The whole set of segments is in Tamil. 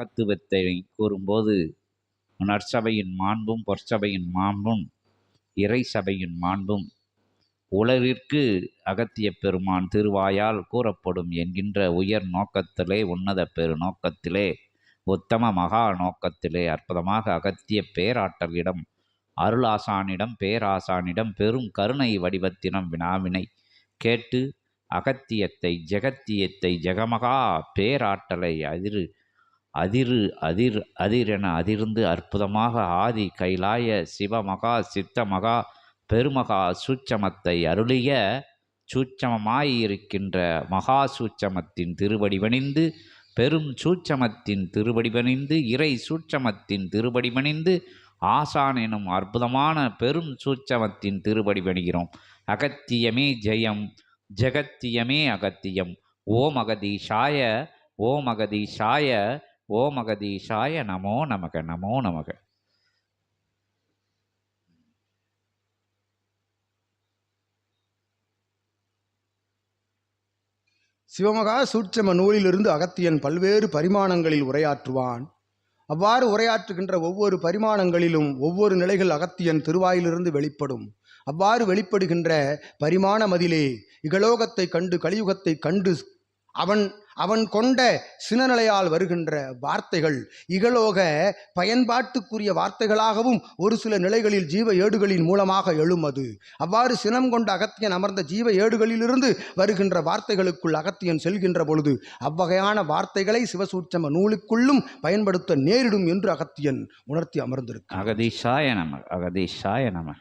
மகத்துவத்தை கூறும்போது நற்சபையின் மாண்பும் பொற்சபையின் மாண்பும் இறை சபையின் மாண்பும் உலகிற்கு அகத்திய பெருமான் திருவாயால் கூறப்படும் என்கின்ற உயர் நோக்கத்திலே உன்னத பெரு நோக்கத்திலே உத்தம மகா நோக்கத்திலே அற்புதமாக அகத்திய பேராற்றலிடம் அருளாசானிடம் பேராசானிடம் பெரும் கருணை வடிவத்தினம் வினாவினை கேட்டு அகத்தியத்தை ஜெகத்தியத்தை ஜெகமகா பேராற்றலை அதிரு அதிரு அதிர் அதிர் என அதிர்ந்து அற்புதமாக ஆதி கைலாய சிவமகா சித்தமகா பெருமகா சூட்சமத்தை அருளிய சூட்சமமாயிருக்கின்ற மகா சூட்சமத்தின் திருவடிவணிந்து பெரும் சூட்சமத்தின் திருவடிவணிந்து இறை சூட்சமத்தின் திருவடிவணிந்து ஆசான் எனும் அற்புதமான பெரும் சூட்சமத்தின் திருவடிவணிகிறோம் அகத்தியமே ஜெயம் ஜெகத்தியமே அகத்தியம். ஓம் அகதீஷாய ஓம் அகதீஷாய ஓம் அகதீஷாய நமோ நமக நமோ நமக. சிவமகா சூட்சம நூலிலிருந்து அகத்தியன் பல்வேறு பரிமாணங்களில் உரையாற்றுவான். அவ்வாறு உரையாற்றுகின்ற ஒவ்வொரு பரிமாணங்களிலும் ஒவ்வொரு நிலைகள் அகத்தியன் திருவாயிலிருந்து வெளிப்படும். அவ்வாறு வெளிப்படுகின்ற பரிமாண மதிலே இகலோகத்தை கண்டு கலியுகத்தை கண்டு அவன் அவன் கொண்ட சினநிலையால் வருகின்ற வார்த்தைகள் இகலோக பயன்பாட்டுக்குரிய வார்த்தைகளாகவும் ஒரு சில நிலைகளில் ஜீவ ஏடுகளின் மூலமாக எழும் அது அவ்வாறு சினம் கொண்ட அகத்தியன் அமர்ந்த ஜீவ ஏடுகளிலிருந்து வருகின்ற வார்த்தைகளுக்குள் அகத்தியன் செல்கின்ற பொழுது அவ்வகையான வார்த்தைகளை சிவசூட்சம நூலுக்குள்ளும் பயன்படுத்த நேரிடும் என்று அகத்தியன் உணர்த்தி அமர்ந்திருக்கிறார் அகதீஷாய நமக அகதீஷாய நமக.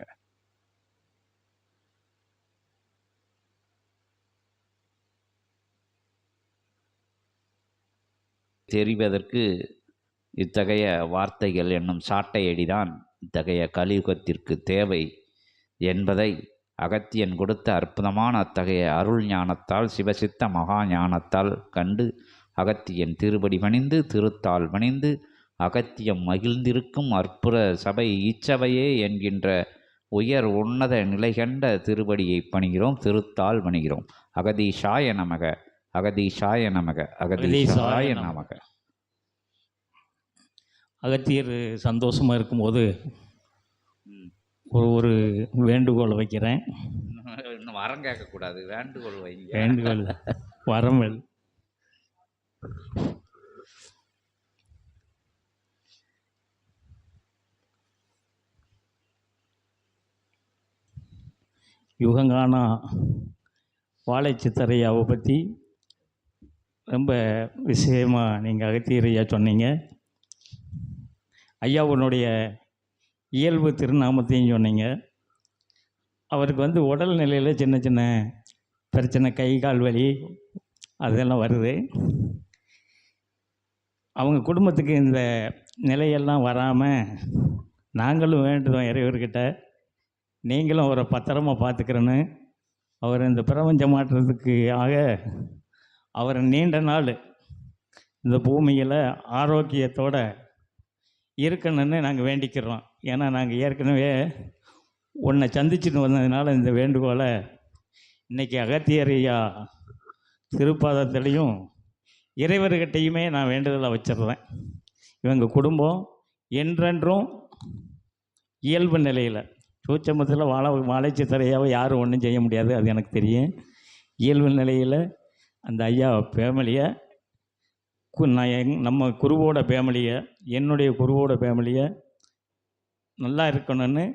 தெரிவதற்கு இத்தகைய வார்த்தைகள் என்னும் சாட்டையடிதான் இத்தகைய கலியுகத்திற்கு தேவை என்பதை அகத்தியன் கொடுத்த அற்புதமான அத்தகைய அருள் ஞானத்தால் சிவசித்த மகா ஞானத்தால் கண்டு அகத்தியன் திருப்படி பணிந்து திருத்தால் பணிந்து அகத்தியம் மகிழ்ந்திருக்கும் அற்புத சபை இச்சபையே என்கின்ற உயர் உன்னத நிலை கண்ட திருவடியை பணிகிறோம் திருத்தால் பணிகிறோம் அகதீஷாய நமக. அகதீஷாய நமக அகதீஷாய நமக. அகத்தியர் சந்தோஷமாக இருக்கும்போது ஒரு ஒரு வேண்டுகோளை வைக்கிறேன். இன்னும் வரம் கேட்கக்கூடாது வேண்டுகோள் வைங்க. வேண்டுகோள் வரமல் யுகங்கானா வாழை சித்தரையாவை பற்றி ரொம்ப விஷயமாக நீங்கள் அகத்தியரையா சொன்னீங்க. ஐயா உன்னுடைய இயல்பு திருநாமத்தையும் சொன்னீங்க. அவருக்கு வந்து உடல் நிலையில் சின்ன சின்ன பிரச்சனை கை கால் வலி அதெல்லாம் வருது. அவங்க குடும்பத்துக்கு இந்த நிலையெல்லாம் வராமல் நாங்களும் வேண்டுதோம் இறைவர்கிட்ட. நீங்களும் அவரை பத்திரமாக பார்த்துக்கிறேன்னு. அவர் இந்த பிரபஞ்சம் மாற்றத்துக்கு ஆக அவர் நீண்ட நாள் இந்த பூமியில் ஆரோக்கியத்தோட இருக்கணும்னு நாங்கள் வேண்டிக்கிறோம். ஏன்னா நாங்கள் ஏற்கனவே உன்னை சந்திச்சுட்டு வந்ததுனால இந்த வேண்டுகோளை இன்றைக்கி அகத்தியரையா திருப்பாதத்திலையும் இறைவர்கிட்டையுமே நான் வேண்டுதலாக வச்சிடுறேன். இவங்க குடும்பம் என்றென்றும் இயல்பு நிலையில் சூச்சமத்தில் வாழ வாழைச்சி தரையாவை யாரும் ஒன்றும் செய்ய முடியாது அது எனக்கு தெரியும். இயல்பு நிலையில் அந்த ஐயா ஃபேமிலியை நான் எங் நம்ம குருவோட ஃபேமிலியை என்னுடைய குருவோட ஃபேமிலியை நல்லா இருக்கணும்னு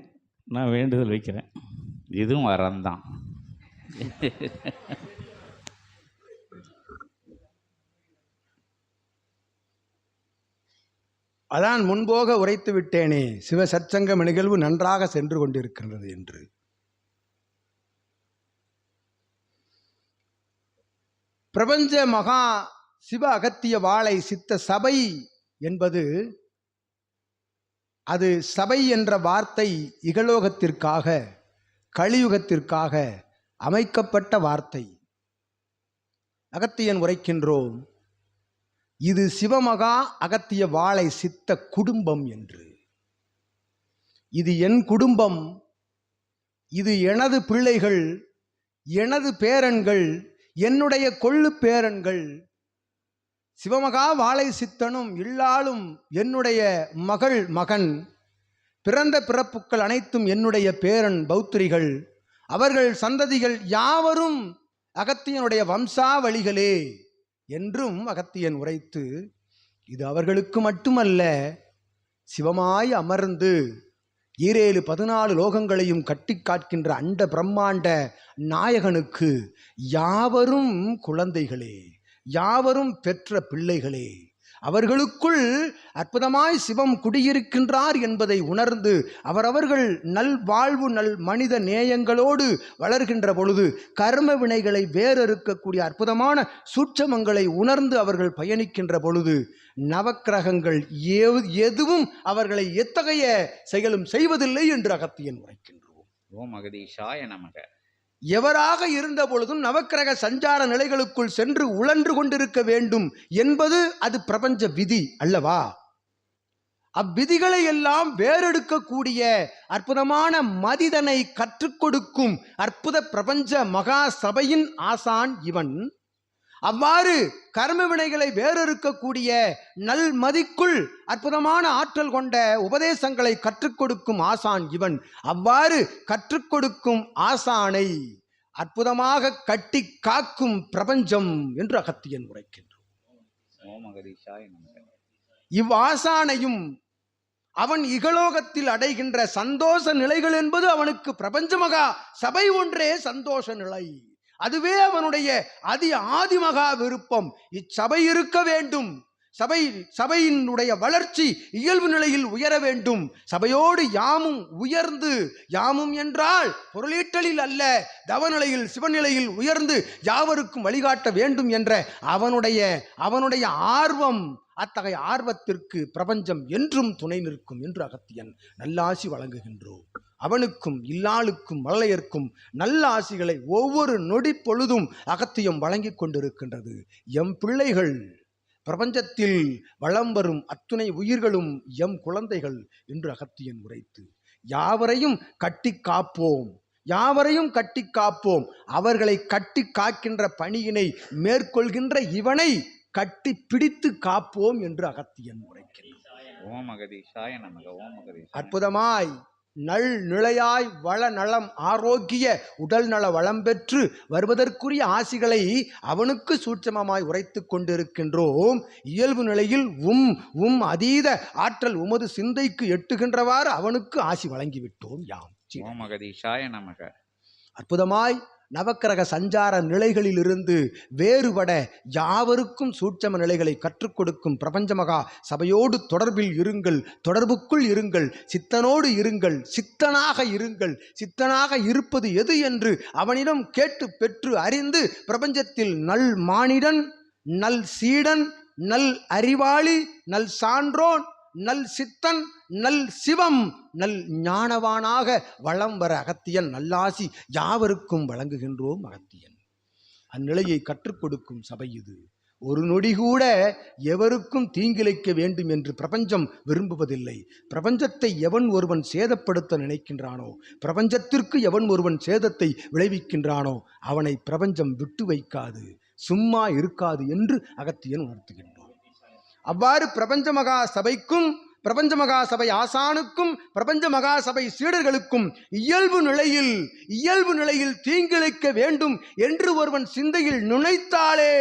நான் வேண்டுதல் வைக்கிறேன். இதுவும் வரம்தான் அதான் முன்போக உரைத்து விட்டேனே சிவ சற்சங்கம் நிகழ்வு நன்றாக சென்று கொண்டிருக்கின்றது என்று. பிரபஞ்ச மகா சிவ அகத்திய வாழை சித்த சபை என்பது அது சபை என்ற வார்த்தை இகலோகத்திற்காக கலியுகத்திற்காக அமைக்கப்பட்ட வார்த்தை. அகத்தியன் உரைக்கின்றோம் இது சிவமகா அகத்திய வாழை சித்த குடும்பம் என்று. இது என் குடும்பம் இது எனது பிள்ளைகள் எனது பேரன்கள் என்னுடைய கொள்ளு பேரன்கள் சிவமகா வாழை சித்தனும் இல்லாலும் என்னுடைய மகள் மகன் பிறந்த பிறப்புக்கள் அனைத்தும் என்னுடைய பேரன் பௌத்திரிகள் அவர்கள் சந்ததிகள் யாவரும் அகத்தியனுடைய வம்சாவளிகளே என்றும் அகத்தியன் உரைத்து இது அவர்களுக்கு மட்டுமல்ல சிவமாய் அமர்ந்து ஈரேழு பதினாலு லோகங்களையும் கட்டி காட்கின்ற அண்ட பிரம்மாண்ட நாயகனுக்கு யாவரும் குழந்தைகளே யாவரும் பெற்ற பிள்ளைகளே அவர்களுக்குள் அற்புதமாய் சிவம் குடியிருக்கின்றார் என்பதை உணர்ந்து அவரவர்கள் நல் வாழ்வு நல் மனித நேயங்களோடு வளர்கின்ற பொழுது கர்ம வினைகளை வேறறுக்கக்கூடிய அற்புதமான சூட்சமங்களை உணர்ந்து அவர்கள் பயணிக்கின்ற பொழுது நவக்கிரகங்கள் எதுவும் அவர்களை எத்தகைய செயலும் செய்வதில்லை என்று அகத்தியன் உரைக்கின்றோம் ஓம் அகதீஷாய நமக. எவராக இருந்த பொழுதும் நவக்கிரக சஞ்சார நிலைகளுக்குள் சென்று உழன்று கொண்டிருக்க வேண்டும் என்பது அது பிரபஞ்ச விதி அல்லவா? அவ்விதிகளை எல்லாம் வேறெடுக்கக்கூடிய அற்புதமான மதிதனை கற்றுக் கொடுக்கும் அற்புத பிரபஞ்ச மகா சபையின் ஆசான் இவன். அவ்வாறு கர்ம வினைகளை வேறறுக்கக்கூடிய நல் மதிக்குள் அற்புதமான ஆற்றல் கொண்ட உபதேசங்களை கற்றுக் கொடுக்கும் ஆசான் இவன். அவ்வாறு கற்றுக் கொடுக்கும் ஆசானை அற்புதமாக கட்டி காக்கும் பிரபஞ்சம் என்று அகத்தியன் உரைக்கின்றான். இவ்வாசானையும் அவன் இகலோகத்தில் அடைகின்ற சந்தோஷ நிலைகள் என்பது அவனுக்கு பிரபஞ்சமகா சபை ஒன்றே சந்தோஷ நிலை. அதுவே அவனுடைய அதி ஆதிமகா விருப்பம். இச்சபை இருக்க வேண்டும். சபை சபையினுடைய வளர்ச்சி இயல்பு நிலையில் உயர வேண்டும். சபையோடு யாமும் உயர்ந்து யாமும் என்றால் பொருளீட்டலில் அல்ல தவநிலையில் சிவநிலையில் உயர்ந்து யாவருக்கும் வழிகாட்ட வேண்டும் என்ற அவனுடைய அவனுடைய ஆர்வம் அத்தகைய ஆர்வத்திற்கு பிரபஞ்சம் என்றும் துணை நிற்கும் என்று அகத்தியன் நல்லாசி வழங்குகின்றோம். அவனுக்கும் இல்லாளுக்கும் மழலையர்க்கும் நல்ல ஆசிகளை ஒவ்வொரு நொடி பொழுதும் அகத்தியம் வழங்கிக் கொண்டிருக்கின்றது. எம் பிள்ளைகள் பிரபஞ்சத்தில் வளம் வரும் அத்துணை உயிர்களும் எம் குழந்தைகள் என்று அகத்தியன் உரைத்து யாவரையும் கட்டி காப்போம் யாவரையும் கட்டி காப்போம் அவர்களை கட்டி காக்கின்ற பணியினை மேற்கொள்கின்ற இவனை கட்டி பிடித்து காப்போம் என்று அகத்தியன் அகதீஷாய அற்புதமாய். நல் நிலையாய் வள நலம் ஆரோக்கிய உடல் நல வளம் பெற்று வருவதற்குரிய ஆசிகளை அவனுக்கு சூட்சமமாய் உரைத்து கொண்டிருக்கின்றோம். இயல்பு நிலையில் உம் உம் அதீத ஆற்றல் உமது சிந்தைக்கு எட்டுகின்றவாறு அவனுக்கு ஆசி வழங்கிவிட்டோம். யாம். அகதீஷாய நமக. அற்புதமாய் நவக்கிரக சஞ்சார நிலைகளிலிருந்து வேறுபட யாவருக்கும் சூட்சம நிலைகளை கற்றுக் கொடுக்கும் பிரபஞ்சமகா சபையோடு தொடர்பில் இருங்கள் தொடர்புக்குள் இருங்கள் சித்தனோடு இருங்கள் சித்தனாக இருங்கள் சித்தனாக இருப்பது எது என்று அவனிடம் கேட்டு பெற்று அறிந்து பிரபஞ்சத்தில் நல் மானிடன் நல் சீடன் நல் அறிவாளி நல் சான்றோன் நல் சித்தன் நல் சிவம் நல் ஞானவானாக வளம் வர அகத்தியன் நல்லாசி யாவருக்கும் வழங்குகின்றோம் அகத்தியன். அந்நிலையை கற்றுக் கொடுக்கும் சபை இது. ஒரு நொடி கூட எவருக்கும் தீங்கிழைக்க வேண்டும் என்று பிரபஞ்சம் விரும்புவதில்லை. பிரபஞ்சத்தை எவன் ஒருவன் சேதப்படுத்த நினைக்கின்றானோ பிரபஞ்சத்திற்கு எவன் ஒருவன் சேதத்தை விளைவிக்கின்றானோ அவனை பிரபஞ்சம் விட்டு வைக்காது சும்மா இருக்காது என்று அகத்தியன் உணர்த்துகின்றோம் அவ்வாறு பிரபஞ்ச மகா சபைக்கும் பிரபஞ்ச மகா சபை ஆசானுக்கும் பிரபஞ்ச மகா சபை சீடர்களுக்கும் இயல்பு நிலையில் இயல்பு நிலையில் தீங்கிழைக்க வேண்டும் என்று ஒருவன் சிந்தையில் நுழைத்தாலே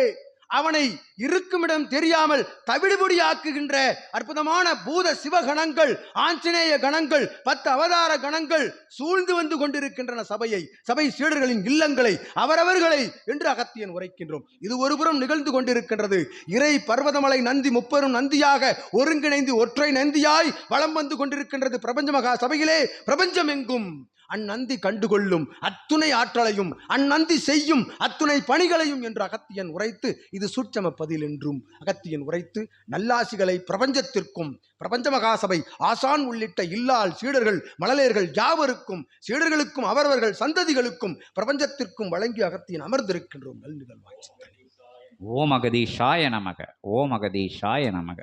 அவனை இருக்குமிடம் தெரியாமல் தவிடுபொடியாக்குகின்ற அற்புதமான பூத சிவகணங்கள் ஆஞ்சநேய கணங்கள் பத்து அவதார கணங்கள் சூழ்ந்து வந்து கொண்டிருக்கின்றன சபையை சபை சீடர்களின் இல்லங்களை அவரவர்களை என்று அகத்தியன் உரைக்கின்றோம். இது ஒருபுறம் நிகழ்ந்து கொண்டிருக்கின்றது. இறை பர்வதமலை நந்தி முப்பெரும் நந்தியாக ஒருங்கிணைந்து ஒற்றை நந்தியாய் வளம் வந்து கொண்டிருக்கின்றது பிரபஞ்ச மகா சபையிலே. பிரபஞ்சம் எங்கும்? அந்நந்தி கண்டுகொள்ளும் அத்துணை ஆற்றலையும் அந்நந்தி செய்யும் அத்துணை பணிகளையும் என்று அகத்தியன் உரைத்து இது சூட்சம பதில் என்றும் அகத்தியன் உரைத்து நல்லாசிகளை பிரபஞ்சத்திற்கும் பிரபஞ்ச மகாசபை ஆசான் உள்ளிட்ட இல்லால் சீடர்கள் மழலையர்கள் யாவருக்கும் சீடர்களுக்கும் அவரவர்கள் சந்ததிகளுக்கும் பிரபஞ்சத்திற்கும் வழங்கி அகத்தியன் அமர்ந்திருக்கின்றோம் நல் நிகழ்வாய் சித்தனே. ஓம் அகதீஷாய நமக ஓம் அகதீஷாய நமக